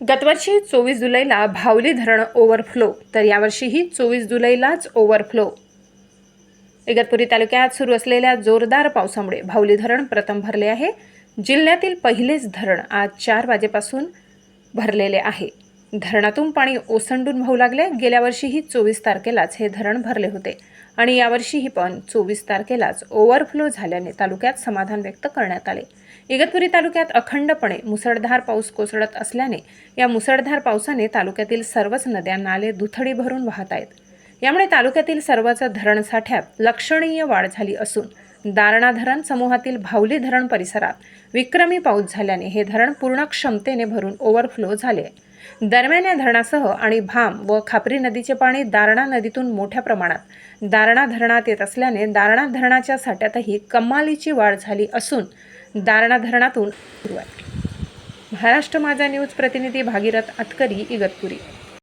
गतवर्षी चोवीस जुलैला भावली धरण ओव्हरफ्लो तर यावर्षीही चोवीस जुलैलाच ओव्हरफ्लो इगतपुरी तालुक्यात सुरू असलेल्या जोरदार पावसामुळे भावली धरण प्रथम भरले आहे. जिल्ह्यातील पहिलेच धरण आज चार वाजेपासून भरलेले आहे. धरणातून पाणी ओसंडून वाहू लागले. गेल्या वर्षीही चोवीस तारखेलाच हे धरण भरले होते. आणि यावर्षीही पण चोवीस तारखेलाच ओव्हरफ्लो झाल्याने तालुक्यात समाधान व्यक्त करण्यात आले. इगतपुरी तालुक्यात अखंडपणे मुसळधार पाऊस कोसळत असल्याने या मुसळधार पावसाने तालुक्यातील सर्वच नद्या नाले दुथडी भरून वाहत आहेत. यामुळे तालुक्यातील सर्वच धरण साठ्यात लक्षणीय वाढ झाली असून दारणा धरण समूहातील भावली धरण परिसरात विक्रमी पाऊस झाल्याने हे धरण पूर्ण क्षमतेने भरून ओव्हरफ्लो झाले आहे. दरम्यान या धरणासह आणि भाम व खापरी नदीचे पाणी दारणा नदीतून मोठ्या प्रमाणात दारणा धरणात येत असल्याने दारणा धरणाच्या साठ्यातही कमालीची वाढ झाली असून दारणा धरणातून सुरू आहे महाराष्ट्र माझा न्यूज प्रतिनिधी भागीरथ अतकरी इगतपुरी.